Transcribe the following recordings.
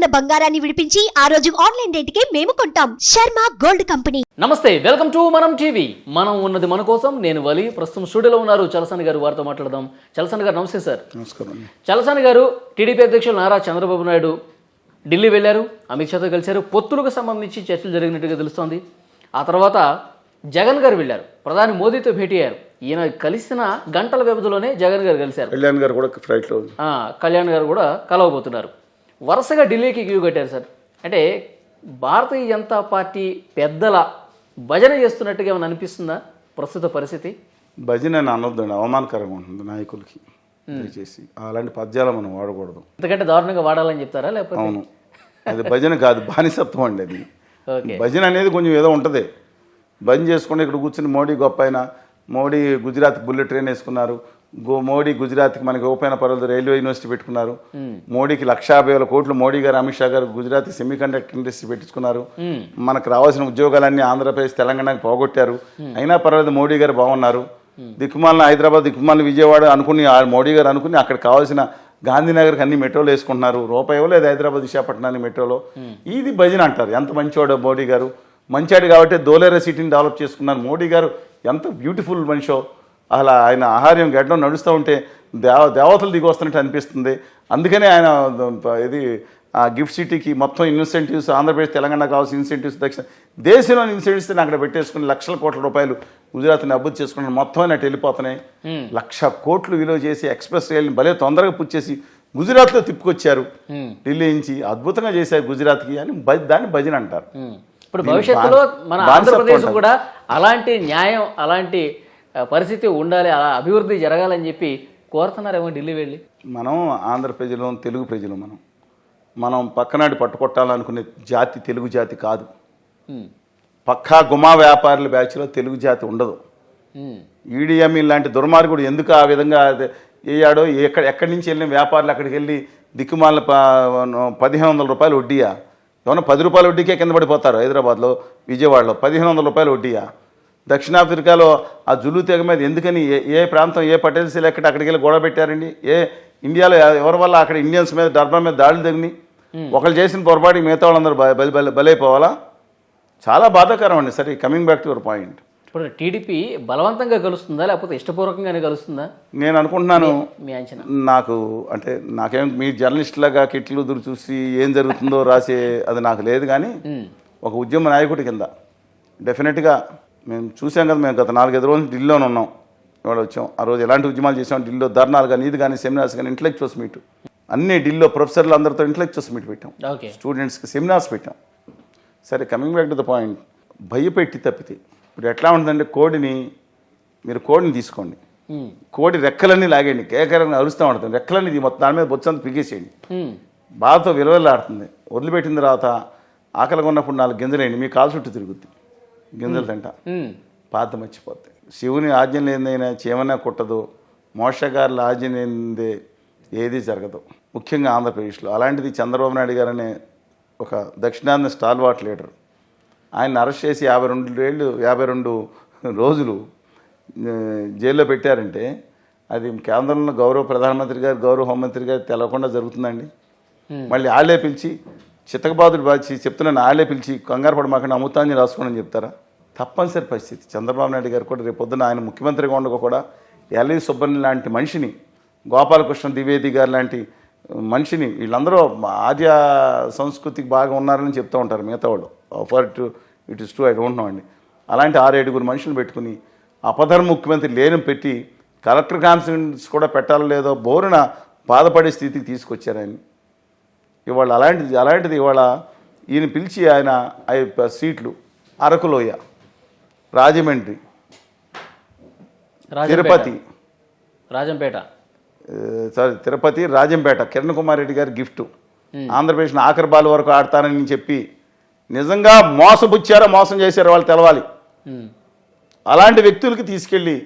ఉన్న బంగారాన్ని విడిపించి ఆ రోజు ఆన్లైన్ రేటుకే మేము కొంటాం. Sharma gold company. నమస్తే వెల్కమ్ టు మనం టీవీ. మనం ఉన్నది మన కోసం నేను వలి. ప్రస్తుతం స్టూడియోలో ఉన్నారు చలసాని గారు వారితో మాట్లాడదాం. చలసాని గారు నమస్తే సార్. నమస్కారం చలసాని గారు టీడీపీ అధ్యక్షులు నారా చంద్రబాబు నాయుడు ఢిల్లీ వెళ్ళారు అమిత్ షాతో కలిశారు. పొత్తులకు సంబంధించి చర్చలు జరిగినట్టుగా తెలుస్తోంది. ఆ తర్వాత జగన్ గారు వెళ్ళారు. ప్రధాని మోదీతో భేటీ అయ్యారు. ఈయన కలిసిన గంటల వ్యవధిలోనే జగన్ గారు కలిశారు. కళ్యాణ్ గారు కూడా ఫ్లైట్లో ఆ, కళ్యాణ్ గారు కూడా కలవబోతున్నారు. వరుసగా ఢిల్లీకి క్యూ కట్టారు సార్. అంటే భారతీయ జనతా పార్టీ పెద్దల భజన చేస్తున్నట్టుగా ఏమైనా అనిపిస్తుందా ప్రస్తుత పరిస్థితి? భజన అని అనొద్దండి అవమానకరంగా ఉంటుంది నాయకులకి దయచేసి. అలాంటి పద్యాలు మనం వాడకూడదు. ఎందుకంటే దారుణంగా వాడాలని చెప్తారా లేకపోతే? అవును. అది భజన కాదు బానిసత్వం అండి అది. భజన అనేది కొంచెం ఏదో ఉంటుంది. భజన చేసుకుని ఇక్కడ కూర్చుని మోడీ గొప్ప ఆయన మోడీ గుజరాత్ బుల్లెట్ ట్రైన్ వేసుకున్నారు గో మోడీ గుజరాత్కి మనకి ఓపెన్ పర్వాలేదు రైల్వే యూనివర్సిటీ పెట్టుకున్నారు. మోడీకి లక్ష యాభై వేల కోట్లు మోడీ గారు అమిత్ షా గారు గుజరాత్ సెమీ కండక్టర్ ఇండస్ట్రీ పెట్టించుకున్నారు. మనకు రావాల్సిన ఉద్యోగాలన్నీ ఆంధ్రప్రదేశ్ తెలంగాణకి పోగొట్టారు. అయినా పర్వాలేదు మోడీ గారు బాగున్నారు. దిక్కుమాలిన హైదరాబాద్ దిక్కుమాలిన విజయవాడ అనుకుని మోడీ గారు అనుకుని అక్కడ కావాల్సిన గాంధీనగర్కి అన్ని మెట్రోలు వేసుకుంటున్నారు. రూపాయి ఇవ్వలేదు హైదరాబాద్ విశాఖపట్నాన్ని మెట్రోలో. ఇది భజన అంటారు. ఎంత మంచివాడు మోడీ గారు. మంచాడు కాబట్టి దోలేరా సిటీని డెవలప్ చేసుకున్నారు. మోడీ గారు ఎంత బ్యూటిఫుల్ మనిషో. అలా ఆయన ఆహార్యం గడ్డం నడుస్తూ ఉంటే దేవ దేవతలు దిగి వస్తున్నట్టు అనిపిస్తుంది. అందుకనే ఆయన ఇది ఆ గిఫ్ట్ సిటీకి మొత్తం ఇన్సెంటివ్స్ ఆంధ్రప్రదేశ్ తెలంగాణ కావాల్సిన ఇన్సెంటివ్స్ దక్షిణ దేశంలోని ఇన్సెంటివ్స్ అక్కడ పెట్టేసుకుని లక్షల కోట్ల రూపాయలు గుజరాత్ని అభివృద్ధి చేసుకుని మొత్తం అటు వెళ్ళిపోతున్నాయి. లక్ష కోట్లు విలువ చేసి ఎక్స్ప్రెస్ రైలుని భలే తొందరగా పుచ్చేసి గుజరాత్లో తిప్పుకొచ్చారు. ఢిల్లీ నుంచి అద్భుతంగా చేశారు గుజరాత్కి అని దాన్ని భజన అంటారు. ఇప్పుడు భవిష్యత్తులో మన ఆంధ్రప్రదేశ్. కూడా అలాంటి న్యాయం అలాంటి పరిస్థితి ఉండాలి అలా అభివృద్ధి జరగాలని చెప్పి కోరుతున్నారేమో ఢిల్లీ వెళ్ళి? మనం ఆంధ్ర ప్రజలు తెలుగు ప్రజలు మనం. మనం పక్కనాటి పట్టుకొట్టాలనుకునే జాతి తెలుగు జాతి కాదు. పక్కా గుమా వ్యాపారుల బ్యాచ్లో తెలుగు జాతి ఉండదు. ఉమ్. ఈడిఎంఈ లాంటి దుర్మార్గుడు ఎందుకు ఆ విధంగా వేయాడో ఎక్కడ ఎక్కడి నుంచి వెళ్ళిన వ్యాపారులు అక్కడికి వెళ్ళి దిక్కుమాల పదిహేను వందల రూపాయలు వడ్డీయా? ఏమన్నా పది రూపాయల వడ్డీకే కింద పడిపోతారు హైదరాబాద్లో విజయవాడలో? పదిహేను వందల రూపాయలు వడ్డీయా? దక్షిణాఫ్రికాలో ఆ జులు తెగ మీద ఎందుకని ఏ ఏ ప్రాంతం ఏ పటేల్ ఎక్కడ అక్కడికి వెళ్ళి గొడవ పెట్టారండి? ఏ ఇండియాలో ఎవరి వల్ల అక్కడ ఇండియన్స్ మీద డర్బా మీద దాడులు తగినాయి? ఒకళ్ళు చేసిన పొరపాటుకి మిగతా వాళ్ళందరూ బలి బలి బలైపోవాలా? చాలా బాధాకరం అండి సరే coming back to your point. ఇప్పుడు టీడీపీ బలవంతంగా కలుస్తుందా లేకపోతే ఇష్టపూర్వకంగానే కలుస్తుందా నేను అనుకుంటున్నాను మీ అంచనా. నాకు అంటే నాకేం మీ జర్నలిస్టులాగా కిట్లు దురు చూసి ఏం జరుగుతుందో రాసే అది నాకు లేదు కానీ. ఒక ఉద్యమ నాయకుడి కింద డెఫినెట్గా మేము చూసాం కదా మేము గత నాలుగైదు రోజులు ఢిల్లీలోనే ఉన్నాం. ఇవాళ వచ్చాం. ఆ రోజు ఎలాంటి ఉద్యమాలు చేసాం ఢిల్లీలో ధర్నాలు కానీ ఇది కానీ సెమినార్స్ కానీ ఇంటలెక్చువల్స్ మీట్ అన్ని ఢిల్లీలో ప్రొఫెసర్లు అందరితో ఇంటలెక్చువల్స్ మీట్ పెట్టాం స్టూడెంట్స్కి సెమినార్స్ పెట్టాం. సరే coming back to the point భయపెట్టి తప్పితే ఇప్పుడు ఎట్లా ఉంటుందంటే కోడిని మీరు కోడిని తీసుకోండి. కోడి రెక్కలన్నీ లాగేయండి. కేకరంగా అరుస్తూ ఉంటుంది. రెక్కలన్నీ మొత్తం దాని మీద బొచ్చంతా పిగేసేయండి. బాధతో విలువలాడుతుంది వదిలిపెట్టిన తర్వాత ఆకలిగా ఉన్నప్పుడు నాలుగు గింజలేయండి. మీ కాలు చుట్టూ తిరుగుద్ది. గింజలు తింట. పాత మర్చిపోతాయి. శివుని ఆజ్ఞ లేదైనా చేమన్నా కుట్టదు. మోక్షగారుల ఆజ్ఞ లేనిదే ఏది జరగదు. ముఖ్యంగా ఆంధ్రప్రదేశ్లో. అలాంటిది చంద్రబాబు నాయుడు గారు అనే ఒక దక్షిణాంధ్ర స్టాల్వాట్ లీడర్. ఆయన అరెస్ట్ చేసి యాభై రెండు ఏళ్ళు యాభై రెండు రోజులు జైల్లో పెట్టారంటే అది కేంద్రంలో గౌరవ ప్రధానమంత్రి గారు గౌరవ హోంమంత్రి గారు తెలవకుండా జరుగుతుందండి. మళ్ళీ ఆళ్ళే పిలిచి చిత్తకబాదుడు బాచి చెప్తున్నాను ఆలే పిలిచి కంగారు పడమాకండి అమృతాన్ని రాసుకోండి అని చెప్తారా? తప్పనిసరి పరిస్థితి. చంద్రబాబు నాయుడు గారు కూడా రేపు పొద్దున ఆయన ముఖ్యమంత్రిగా ఉండగా కూడా ఎల్ఈ సుబ్బర్ని లాంటి మనిషిని గోపాలకృష్ణ ద్వివేది గారు లాంటి మనిషిని వీళ్ళందరూ ఆర్య సంస్కృతికి బాగా ఉన్నారని చెప్తూ ఉంటారు మిగతా వాళ్ళు. For to it is to I don't know అండి. అలాంటి ఆరు ఏడుగురు మనుషులు పెట్టుకుని అపధర్మ ముఖ్యమంత్రి లేని పెట్టి కలెక్టర్ కాన్ఫరెన్స్ కూడా పెట్టాలో లేదో బోరున బాధపడే స్థితికి తీసుకొచ్చారు ఆయన. ఇవాళ అలాంటిది అలాంటిది ఇవాళ ఈయన పిలిచి ఆయన సీట్లు అరకులోయ రాజమండ్రి. తిరుపతి. రాజంపేట. సారీ తిరుపతి రాజంపేట కిరణ్ కుమార్ రెడ్డి గారి గిఫ్ట్. ఆంధ్రప్రదేశ్ని ఆఖరి బాల్ వరకు ఆడతానని చెప్పి నిజంగా మోసపుచ్చారో మోసం చేశారో వాళ్ళు తెలవాలి. అలాంటి వ్యక్తులకి తీసుకెళ్ళి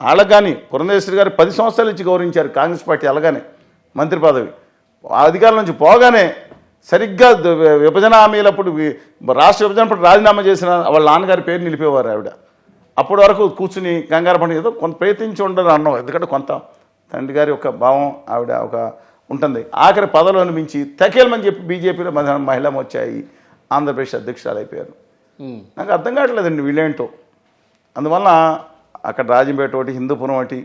వాళ్ళకి కానీ పురంధేశ్వరి గారు పది సంవత్సరాల నుంచి గౌరవించారు కాంగ్రెస్ పార్టీ అలాగానే మంత్రి పదవి. అధికారం నుంచి పోగానే సరిగ్గా విభజన హామీలప్పుడు రాష్ట్ర విభజనప్పుడు రాజీనామా చేసిన వాళ్ళ నాన్నగారి పేరు నిలిపేవారు ఆవిడ. అప్పటి వరకు కూర్చుని కంగారు పని ఏదో కొంత ప్రయత్నించి ఉండరు అన్నాం ఎందుకంటే కొంత తండ్రి గారి ఒక భావం ఆవిడ ఒక ఉంటుంది. ఆఖరి పదవిలోని మించి తకేలమని చెప్పి బీజేపీలో మహిళ వచ్చాయి ఆంధ్రప్రదేశ్ అధ్యక్షురాలు అయిపోయారు. నాకు అర్థం కావట్లేదండి వీళ్ళేంటో. అందువల్ల అక్కడ రాజంపేట ఒకటి హిందూపురం ఒకటి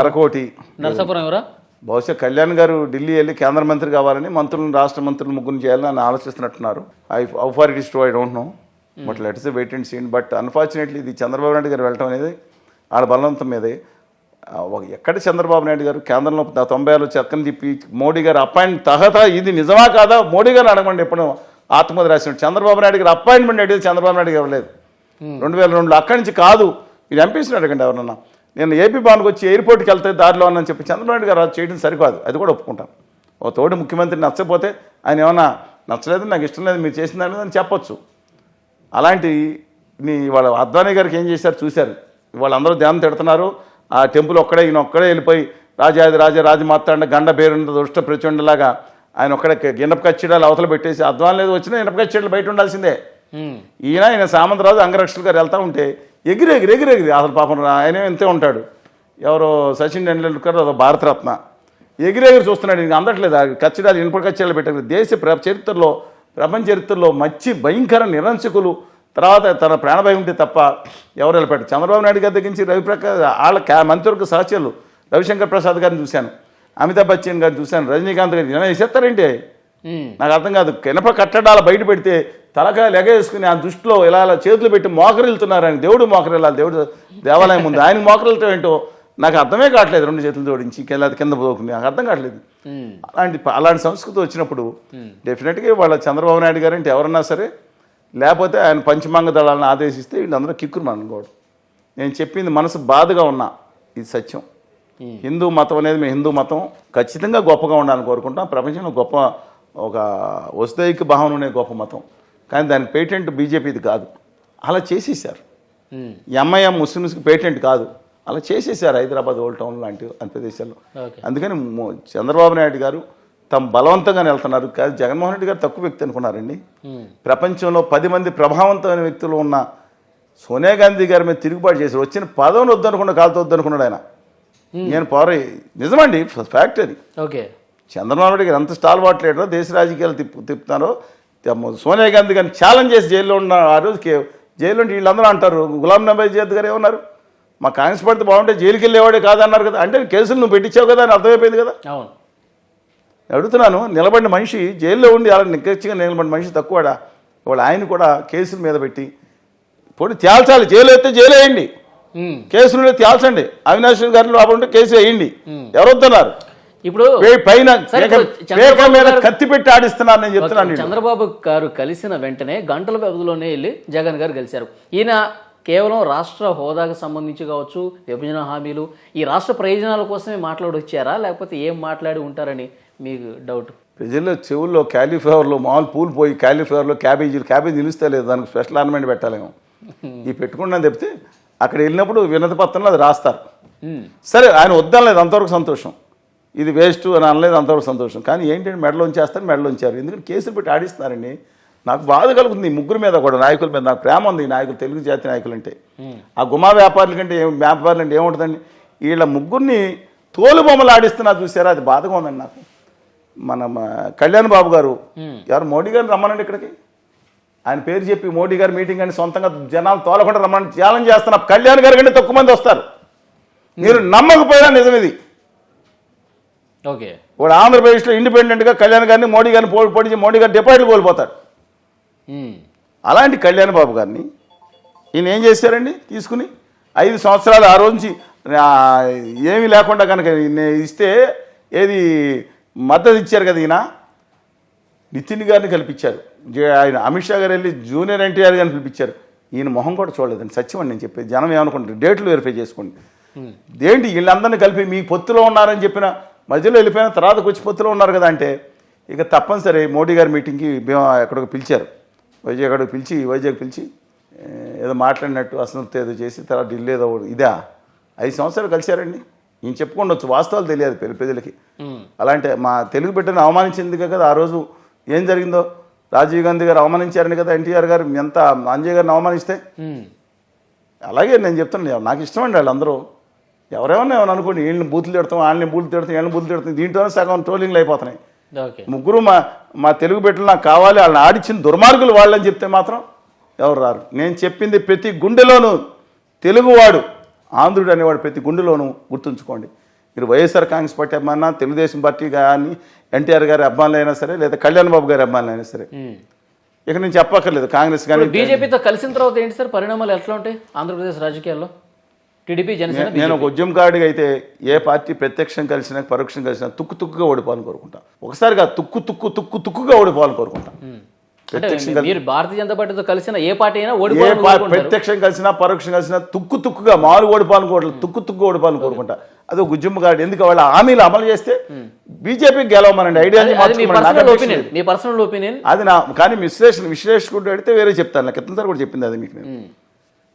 అరకోటి నరసాపురం ఎవరా? బహుశా కళ్యాణ్ గారు ఢిల్లీ వెళ్ళి కేంద్ర మంత్రి కావాలని మంత్రులను రాష్ట్ర మంత్రులు ముగ్గురు చేయాలని అని ఆలోచిస్తున్నట్టున్నారు. I far it is to I don't know but let's wait and see but unfortunately ఇది చంద్రబాబు నాయుడు గారు వెళ్ళటం అనేది వాళ్ళ బలవంతం మీదే. ఎక్కడ చంద్రబాబు నాయుడు గారు కేంద్రంలో తొంభై ఆరులో చక్కని చెప్పి మోడీ గారు అపాయింట్ తహత ఇది నిజమా కాదా? మోడీ గారు అడగండి ఎప్పుడు ఆత్మహత్య రాసినట్టు. చంద్రబాబు నాయుడు గారు అపాయింట్మెంట్ అడిగితే చంద్రబాబు నాయుడు గారు ఇవ్వలేదు. రెండు వేల రెండులో అక్కడి నుంచి కాదు. మీరు ఎంపీసీని అడగండి ఎవరన్నా. నేను ఏపీ భవన్కి వచ్చి ఎయిర్పోర్ట్కి వెళ్తే దారిలో అని చెప్పి చంద్రబాబు గారు అది చేయడం సరికాదు. అది కూడా ఒప్పుకుంటాను ఓ తోటి ముఖ్యమంత్రి నచ్చకపోతే ఆయన ఏమన్నా నచ్చలేదు నాకు ఇష్టం లేదు మీరు చేసిందని అని చెప్పొచ్చు. అలాంటి నీ వాళ్ళ అద్వానీ గారికి ఏం చేశారు? చూశారు. వాళ్ళందరూ ధ్యానం తిడుతున్నారు. ఆ టెంపుల్ ఒక్కడే ఈయన ఒక్కడే వెళ్ళిపోయి రాజాది రాజా రాజమార్తాండ గండ పేరుండ దుష్ట ప్రచండలాగా ఆయన ఒక్కడే గిన్నప కచ్చిడాలు అవతల పెట్టేసి అద్వాన్ లేదు వచ్చినా కచ్చిడాలు బయట ఉండాల్సిందే. ఈయన ఆయన సామంతరాజు అంగరక్షకులు గారు వెళ్తూ ఉంటే ఎగిరి ఎగిరి ఎగిరి ఎగిరి అసలు పాపం ఆయన ఇంతే ఉంటాడు. ఎవరో సచిన్ టెండూల్కర్ అదో భారతరత్న. ఎగిరెగిరి చూస్తున్నాడు. ఇంకా అందట్లేదు. ఆ కచ్చిడాలు ఇనుప కచ్చిడాలు పెట్టారు దేశ ప్ర చరిత్రలో ప్రపంచ చరిత్రలో మంచి భయంకర నిరంశకులు తర్వాత తన ప్రాణభయం ఉంటే తప్ప ఎవరు వెళ్ళిపెట్టారు చంద్రబాబు నాయుడు గారి దగ్గర నుంచి రవిప్రకాష్ వాళ్ళ క్యా మంత్రివర్గ సహచరులు రవిశంకర్ ప్రసాద్ గారిని చూశాను. అమితాబ్ బచ్చన్ గారిని చూశాను. రజనీకాంత్ గారిని. ఇలా వేసేస్తారేంటి నాకు అర్థం కాదు. కెనప కట్టడాలు బయట పెడితే తలకాయ లెగేసుకుని ఆ దృష్టిలో ఇలా ఇలా చేతులు పెట్టి మోకరిల్తున్నారు ఆయన దేవుడు మోకరిల్లాలి. దేవుడు దేవాలయం ఉంది ఆయన మోకరిల్తో ఏంటో నాకు అర్థమే కావట్లేదు. రెండు చేతులు జోడించి కింద కింద పోకుని నాకు అర్థం కావట్లేదు. అలాంటి అలాంటి సంస్కృతి వచ్చినప్పుడు డెఫినెట్గా వాళ్ళ చంద్రబాబు నాయుడు గారు అంటే ఎవరన్నా సరే లేకపోతే ఆయన పంచమంగ దళాలను ఆదేశిస్తే వీళ్ళందరూ కిక్కురు అనుకోవడం నేను చెప్పింది మనసు బాధగా ఉన్నా. ఇది సత్యం. హిందూ మతం అనేది మేము హిందూ మతం. ఖచ్చితంగా గొప్పగా ఉండాలని కోరుకుంటాం ప్రపంచంలో గొప్ప ఒక వస్తుదైక భావన ఉండే గొప్ప మతం. కానీ దానికి పేటెంట్ బీజేపీది కాదు. అలా చేసేసారు. ఎంఐఎం ముస్లిమ్స్కి పేటెంట్ కాదు. అలా చేసేసారు హైదరాబాద్ ఓల్డ్ టౌన్ లాంటి అన్ని ప్రదేశాల్లో. ఓకే. అందుకని చంద్రబాబు నాయుడు గారు తమ బలవంతంగానే వెళ్తున్నారు కానీ జగన్మోహన్ రెడ్డి గారు తక్కువ వ్యక్తి అనుకున్నారండి. ప్రపంచంలో పది మంది ప్రభావవంతమైన వ్యక్తులు ఉన్న సోనియా గాంధీ గారి మీద తిరుగుబాటు చేశారు. వచ్చిన పదవిని వద్దనుకున్న కాలుతో వద్దనుకున్నాడు ఆయన. నేను పవర్ నిజమండి ఫ్యాక్ట్ అది. ఓకే. చంద్రబాబు నాయుడు గారు ఎంత స్టాల్ వాట్ లీడరో దేశ రాజకీయాలు తిప్పు తిప్పుతున్నారో తెమ్మ- సోనియా గాంధీ గారిని ఛాలెంజ్ చేసి జైల్లో ఉన్న ఆ రోజు జైల్లో వీళ్ళందరూ అంటారు గులాం నబీ ఆజాద్ గారు ఏమన్నారు? మా కాంగ్రెస్ పడితే బాగుంటే జైలుకి వెళ్ళేవాడే కాదన్నారు కదా. అంటే కేసులు నువ్వు పెట్టించావు కదా అని అర్థమైపోయింది కదా. అవును. నేను అడుగుతున్నాను నిలబడిన మనిషి జైల్లో ఉండి అలా నిక్కచ్చిగా నిలబడిన మనిషి తక్కువడా? ఇవాళ ఆయన కూడా కేసుల మీద పెట్టి పోటీ తేల్చాలి జైలు అయితే జైలు వేయండి. కేసులు తేల్చండి. అవినాష్ గారిని లోపల ఉంటే కేసు వేయండి. ఎవరు వద్దన్నారు? ఇప్పుడు పైన మీద కత్తి పెట్టి ఆడిస్తున్నారు నేను చెప్తున్నాను నేను. చంద్రబాబు గారు కలిసిన వెంటనే గంటల వ్యవధిలోనే వెళ్ళి జగన్ గారు కలిశారు ఈయన కేవలం రాష్ట్ర హోదాకు సంబంధించి కావచ్చు విభజన హామీలు ఈ రాష్ట్ర ప్రయోజనాల కోసమే మాట్లాడి వచ్చారా లేకపోతే ఏం మాట్లాడి ఉంటారని మీకు డౌట్ ప్రజల్లో చెవుల్లో క్యాలీఫ్లవర్లో మామూలు పూలు పోయి క్యాలీఫ్లవర్లో క్యాబేజీలు క్యాబేజీ నిలుస్తే లేదు దానికి స్పెషల్ ఆర్నమెంట్ పెట్టాలేమో. ఈ పెట్టుకున్నాను చెప్తే అక్కడ వెళ్ళినప్పుడు వినతి పత్రంలో అది రాస్తారు. సరే ఆయన వద్దనలేదు అంతవరకు సంతోషం. ఇది వేస్ట్ అని అనలేదు అంతవరకు సంతోషం. కానీ ఏంటంటే మెడలోంచి చేస్తారు మెడలోంచారు. ఎందుకంటే కేసులు పెట్టి ఆడిస్తున్నారండి. నాకు బాధ కలుగుతుంది ముగ్గురు మీద కూడా నాయకుల మీద. నాకు ప్రేమ ఉంది ఈ నాయకులు తెలుగు జాతి నాయకులు అంటే ఆ గుమా వ్యాపారుల కంటే ఏం వ్యాపారులు అంటే ఏముంటుందండి? వీళ్ళ ముగ్గురిని తోలు బొమ్మలు ఆడిస్తున్నా చూసారా? అది బాధగా ఉందండి నాకు. మన కళ్యాణ్ బాబు గారు. ఎవరు? మోడీ గారిని రమ్మనండి ఇక్కడికి. ఆయన పేరు చెప్పి మోడీ గారి మీటింగ్ అని సొంతంగా జనాలు తోలకుండా రమ్మని ఛాలెంజ్ చేస్తున్నా కళ్యాణ్ గారి కంటే తక్కువ మంది వస్తారు. మీరు నమ్మకపోయినా నిజం ఇది. ఓకే. ఇప్పుడు ఆంధ్రప్రదేశ్లో ఇండిపెండెంట్గా కళ్యాణ్ గారిని మోడీ గారిని పోటీ మోడీ గారు డిపాజిట్లు కోల్పోతాడు. అలాంటి కళ్యాణ్ బాబు గారిని ఈయన ఏం చేశారండి? తీసుకుని ఐదు సంవత్సరాలు ఆ రోజు నుంచి ఏమీ లేకుండా కనుక ఇస్తే ఏది మద్దతు ఇచ్చారు కదా ఈయన? నితిన్ గారిని కల్పించారు. ఆయన అమిత్ షా గారు వెళ్ళి జూనియర్ ఎన్టీఆర్ గారిని పిలిపించారు. ఈయన మొహం కూడా చూడలేదండి సత్యం అని నేను చెప్పేది. జనం ఏమనుకుంటారు? డేట్లు వెరిఫై చేసుకోండి. ఏంటి వీళ్ళందరినీ కలిపి మీ పొత్తులో ఉన్నారని చెప్పిన మధ్యలో వెళ్ళిపోయిన తర్వాతకు వచ్చి పొత్తులో ఉన్నారు కదా అంటే ఇక తప్పనిసరి మోడీ గారి మీటింగ్కి మేము ఎక్కడికి పిలిచారు. వైజాగ్ అక్కడికి పిలిచి వైజాగ్ పిలిచి ఏదో మాట్లాడినట్టు అసంతృప్తి ఏదో చేసి తర్వాత ఢిల్లీ ఏదో ఇదా? ఐదు సంవత్సరాలు కలిశారండి. ఈయన చెప్పుకుండొచ్చు వాస్తవాలు తెలియదు పెళ్ళి ప్రజలకి. అలాంటే మా తెలుగు బిడ్డను అవమానించింది కదా ఆ రోజు ఏం జరిగిందో? రాజీవ్ గాంధీ గారు అవమానించారని కదా ఎన్టీఆర్ గారు ఎంత అంజయ్ గారిని అవమానిస్తే. అలాగే నేను చెప్తున్నాను నాకు ఇష్టం అండి వాళ్ళందరూ. ఎవరేమన్నా ఏమన్నా అనుకోండి వీళ్ళని బూతులు తిడతాం వాళ్ళని బూతులు తిడతాం వీళ్ళని బూతులు తిడతాం దీంట్లోనే సగం ట్రోలింగ్లు అయిపోతున్నాయి. ముగ్గురు మా మా తెలుగు బిడ్డలు నాకు కావాలి వాళ్ళని ఆడిచ్చిన దుర్మార్గులు వాళ్ళని చెప్తే మాత్రం ఎవరు రారు. నేను చెప్పింది ప్రతి గుండెలోనూ తెలుగువాడు ఆంధ్రుడు అనేవాడు ప్రతి గుండెలోనూ గుర్తుంచుకోండి. మీరు వైఎస్ఆర్ కాంగ్రెస్ పార్టీ అభిమాన తెలుగుదేశం పార్టీ కానీ ఎన్టీఆర్ గారి అభిమానులు అయినా సరే లేదా కళ్యాణ్ బాబు గారి అభిమానులు అయినా సరే ఇక నేను చెప్పక్కర్లేదు కాంగ్రెస్ కానీ బీజేపీతో కలిసిన తర్వాత ఏంటి సార్? పరిణామాలు ఎట్లా ఉంటాయి? ఆంధ్రప్రదేశ్ రాజకీయాల్లో? టీడీపీ జనసేన నేను ఒక ఉద్యమకారుడిగా అయితే ఏ పార్టీ ప్రత్యక్షం కలిసినా పరోక్షం కలిసినా తుక్కు తుక్కుగా ఓడిపోవాలని కోరుకుంటా. ఒకసారిగా తుక్కు తుక్కు తుక్కు తుక్కుగా ఓడిపోవాలని కోరుకుంటా. మీరు భారతీయ జనతా పార్టీతో కలిసిన ఏ పార్టీ అయినా కోరుకుంటారు. ప్రత్యక్షం కలిసినా పరోక్షం కలిసినా తుక్కు తుక్కుగా మాలు ఓడిపోవాలని కోరలేదు తుక్కు తుక్కు ఓడిపోవాలని కోరుకుంటా. అది ఒక ఉద్యమకారుడు ఎందుకు వాళ్ళ హామీలు అమలు చేస్తే బీజేపీకి గెలవమనండి. నాకు పర్సనల్ ఒపీనియన్ అది నా కానీ విశ్లేషణ విశ్లేషకుడు అడిగితే వేరే చెప్తాను. నాకు ఎంతసారి కూడా చెప్పింది అది మీకు నేను.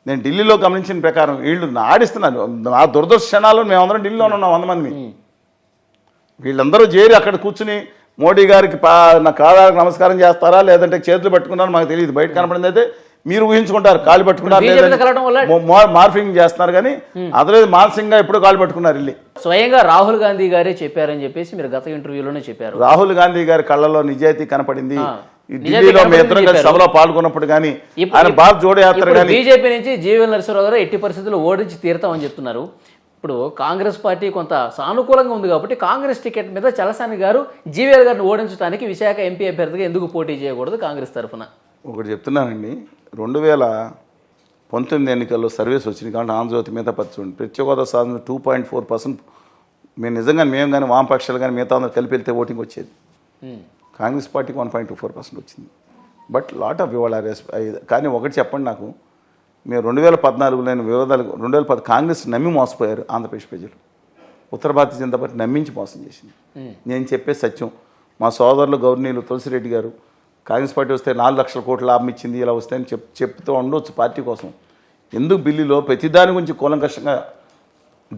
నేను ఢిల్లీలో గమనించిన ప్రకారం వీళ్ళు ఆడిస్తున్నారు. నా దురదృష్ట క్షణాల్లో మేమందరం ఢిల్లీలో ఉన్నాం వంద మంది. వీళ్ళందరూ చేరి అక్కడ కూర్చుని మోడీ గారికి పా నా కాదాలకు నమస్కారం చేస్తారా లేదంటే చేతులు పట్టుకున్నారో మాకు తెలియదు. బయట కనపడింది అయితే మీరు ఊహించుకుంటారు కాలు పట్టుకున్నారు మార్ఫింగ్ చేస్తున్నారు కానీ అదలేదు మానసికంగా ఎప్పుడో కాలు పట్టుకున్నారు వెళ్ళి. స్వయంగా రాహుల్ గాంధీ గారే చెప్పారని చెప్పేసి మీరు గత ఇంటర్వ్యూలోనే చెప్పారు. రాహుల్ గాంధీ గారి కళ్ళలో నిజాయితీ కనపడింది. ఢిల్లీలో మీ ఇద్దరం కలిసి. సభలో పాల్గొన్నప్పుడు కానీ ఆయన భారత్ జోడో యాత్ర కానీ బీజేపీ నుంచి జీవన్ నరసింహరావు గారు ఎట్టి పరిస్థితుల్లో ఓడించి తీరుతామని చెప్తున్నారు. ఇప్పుడు కాంగ్రెస్ పార్టీ కొంత సానుకూలంగా ఉంది కాబట్టి కాంగ్రెస్ టికెట్ మీద చలసాని గారు జీవీఎల్ గారిని ఓడించడానికి విశాఖ ఎంపీ అభ్యర్థిగా ఎందుకు పోటీ చేయకూడదు కాంగ్రెస్ తరఫున? ఒకటి చెప్తున్నానండి. రెండు వేల పంతొమ్మిది ఎన్నికల్లో సర్వేస్ వచ్చినాయి కాబట్టి ఆంధ్రజ్యోతి మీద పచ్చుండి ప్రత్యేక హోదా సాధన టూ పాయింట్ ఫోర్ పర్సెంట్ మేము నిజంగా మేము కానీ వామపక్షాలు కానీ మిగతా అందరూ కలిపి వెళ్తే ఓటింగ్ వచ్చేది. కాంగ్రెస్ పార్టీకి one point two four percent వచ్చింది. బట్ లాట్ ఆఫ్ ఇవాళ కానీ ఒకటి చెప్పండి నాకు. మేము రెండు వేల పద్నాలుగులో నేను విరోధాలు రెండు వేల పది కాంగ్రెస్ నమ్మి మోసపోయారు ఆంధ్రప్రదేశ్ ప్రజలు. ఉత్తర భారతీయ జనతా పార్టీ నమ్మించి మోసం చేసింది. నేను చెప్పే సత్యం. మా సోదరులు గవర్నీలు తులసిరెడ్డి గారు కాంగ్రెస్ పార్టీ వస్తే నాలుగు లక్షల కోట్ల లాభం ఇచ్చింది ఇలా వస్తాయని చెప్ చెప్తూ ఉండొచ్చు పార్టీ కోసం. ఎందుకు బిల్లులో ప్రతిదాని గురించి కూలంకషంగా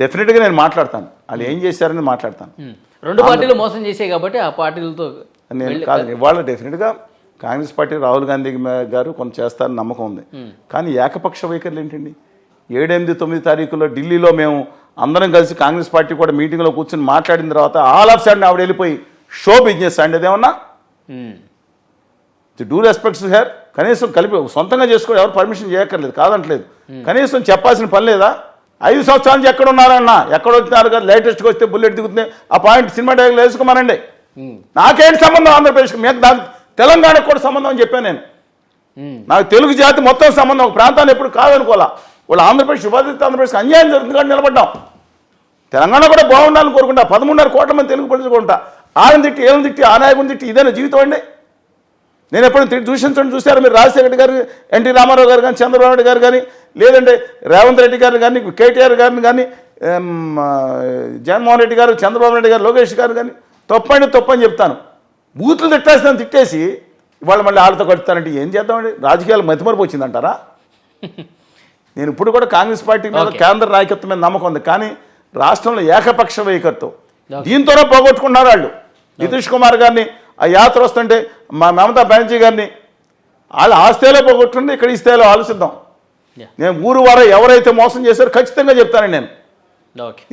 డెఫినెట్గా నేను మాట్లాడతాను. వాళ్ళు ఏం చేశారని మాట్లాడతాను. రెండు పార్టీలు మోసం చేసాయి కాబట్టి ఆ పార్టీలతో నేను కాదు ఇవాళ డెఫినెట్గా కాంగ్రెస్ పార్టీ రాహుల్ గాంధీ గారు కొంత చేస్తారని నమ్మకం ఉంది. కానీ ఏకపక్ష వైఖరులు ఏంటండి? ఏడెనిమిది తొమ్మిది తారీఖుల్లో ఢిల్లీలో మేము అందరం కలిసి కాంగ్రెస్ పార్టీ కూడా మీటింగ్లో కూర్చొని మాట్లాడిన తర్వాత ఆల్ ఆఫ్ సడన్ ఆవిడ వెళ్ళిపోయి షో బిజినెస్ అండి అదేమన్నా. డూ రెస్పెక్ట్స్ హెర్ కనీసం కలిపి సొంతంగా చేసుకోవడం ఎవరు పర్మిషన్ చేయక్కర్లేదు కాదంటలేదు. కనీసం చెప్పాల్సిన పని లేదా? ఐదు సంవత్సరాల నుంచి ఎక్కడ ఉన్నారన్న ఎక్కడ వచ్చినారు కదా లేటెస్ట్గా వస్తే బుల్లెట్ దిగుతుంది. ఆ పాయింట్ సినిమా డైరెక్ట్ వేసుకోమనండి. నాకేంటి సంబంధం ఆంధ్రప్రదేశ్కి? మీకు నాకు తెలంగాణకు కూడా సంబంధం అని చెప్పాను నేను. నాకు తెలుగు జాతి మొత్తం సంబంధం ఒక ప్రాంతాన్ని ఎప్పుడు కాదనుకోవాలా? వాళ్ళు ఆంధ్రప్రదేశ్ ఉపాధి ఆంధ్రప్రదేశ్కి అన్యాయం జరుగుతుంది కానీ నిలబడ్డాం. తెలంగాణ కూడా బాగుండాలని కోరుకుంటా. పదమూడున్నర కోట్ల మంది తెలుగు పండించుకుంటా ఆయన తిట్టి ఏం తిట్టి ఆ నాయకుని తిట్టి ఇదేనా జీవితం అండి? నేను ఎప్పుడు తిట్టి దూషించండి చూశారు మీరు? రాజశేఖర రెడ్డి గారు ఎన్టీ రామారావు గారు కానీ చంద్రబాబు నాయుడు గారు కానీ లేదంటే రేవంత్ రెడ్డి గారు కానీ కేటీఆర్ గారిని కానీ జగన్మోహన్ రెడ్డి గారు చంద్రబాబు నాయుడు గారు లోకేష్ గారు కానీ తప్పండి తప్పని చెప్తాను. బూతులు తిట్టేస్తాను తిట్టేసి ఇవాళ మళ్ళీ వాళ్ళతో కడుతానంటే ఏం చేద్దామండి? రాజకీయాలు మతిమరుపు వచ్చిందంటారా? నేను ఇప్పుడు కూడా కాంగ్రెస్ పార్టీ మీద. కేంద్ర నాయకత్వం మీద నమ్మకం ఉంది. కానీ రాష్ట్రంలో ఏకపక్ష వైఖరితో దీంతోనే పోగొట్టుకున్నారు వాళ్ళు. నితీష్ కుమార్ గారిని ఆ యాత్ర వస్తుంటే మా మమతా బెనర్జీ గారిని వాళ్ళ ఆ స్థాయిలో పోగొట్టుండే ఇక్కడ ఈ స్థాయిలో ఆలోచిద్దాం. నేను ఊరు వారు ఎవరైతే మోసం చేశారో ఖచ్చితంగా చెప్తానండి నేను.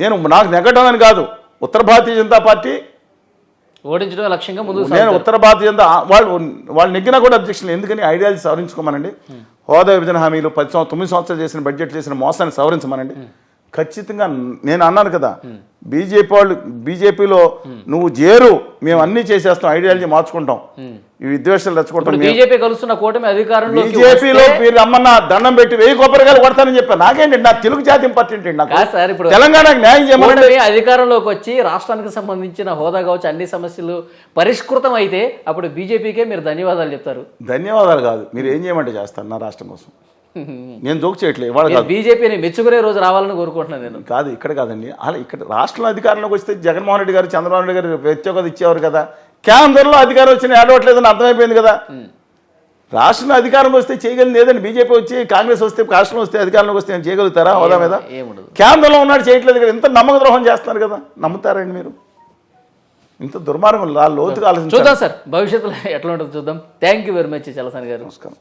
నేను నాకు నెగ్గడం అని కాదు. ఉత్తర భారతీయ జనతా పార్టీ ఓడించడం లక్ష్యంగా ముందుకు నేను. ఉత్తర భారతీయ వాళ్ళు వాళ్ళు నెగ్గినా కూడా అబ్జెక్షన్ ఎందుకని ఐడియాలు సవరించుకోమనండి? హోదా విభజన హామీలు పది సంవత్సరం తొమ్మిది సంవత్సరాలు చేసిన బడ్జెట్ చేసిన మోసాన్ని సవరించమనండి. ఖచ్చితంగా నేను అన్నాను కదా బీజేపీ వాళ్ళు బీజేపీలో నువ్వు చేరు మేము అన్నీ చేసేస్తాం ఐడియాలజీ మార్చుకుంటాం. ఈ విద్వేషాలు మేము- బీజేపీ కలుస్తున్న కూటమి అధికారంలోకి బీజేపీలో మీరు రమ్మన్న దండం పెట్టి వెయ్యి కొబ్బరికాయలు కొడతానని చెప్పాను నాకేంటి నా తెలుగు జాతి ఇంపార్టెంట్ అండి నాకు తెలంగాణకు న్యాయం చేయమని అధికారంలోకి వచ్చి రాష్ట్రానికి సంబంధించిన హోదా కావచ్చు అన్ని సమస్యలు పరిష్కృతం అయితే అప్పుడు బీజేపీకే మీరు ధన్యవాదాలు చెప్తారు. ధన్యవాదాలు కాదు మీరు ఏం చేయమంటే చేస్తాను నా రాష్ట్రం కోసం? నేను జోక్ చేయట్లేదు ఇవాళ కాదు. బీజేపీని మెచ్చుకునే రోజు రావాలని కోరుకుంటున్నాను నేను. కాదు ఇక్కడ కాదండి. అలా ఇక్కడ రాష్ట్రంలో అధికారంలోకి వస్తే జగన్మోహన్ రెడ్డి గారు చంద్రబాబు నాయుడు గారు వ్యక్తిగత ఇచ్చేవారు కదా. కేంద్రంలో అధికారం వచ్చిన ఏడవట్లేదని అర్థమైపోయింది కదా. రాష్ట్రంలో అధికారం వస్తే చేయగలిగింది లేదండి బీజేపీ వచ్చి కాంగ్రెస్ వస్తే రాష్ట్రం వస్తే అధికారంలోకి వస్తే ఏం చేయగలుగుతారా? హోదా మీద? కేంద్రంలో ఉన్నాడు చేయట్లేదు కదా. ఇంత నమ్మక ద్రోహం చేస్తున్నారు కదా. నమ్ముతారండి మీరు. ఇంత దుర్మార్గం లోతుగా ఆలోచించాలి. చూద్దాం సార్ భవిష్యత్తులో ఎట్లా ఉంటుందో చూద్దాం. Thank you very much Chalasani గారు. నమస్కారం.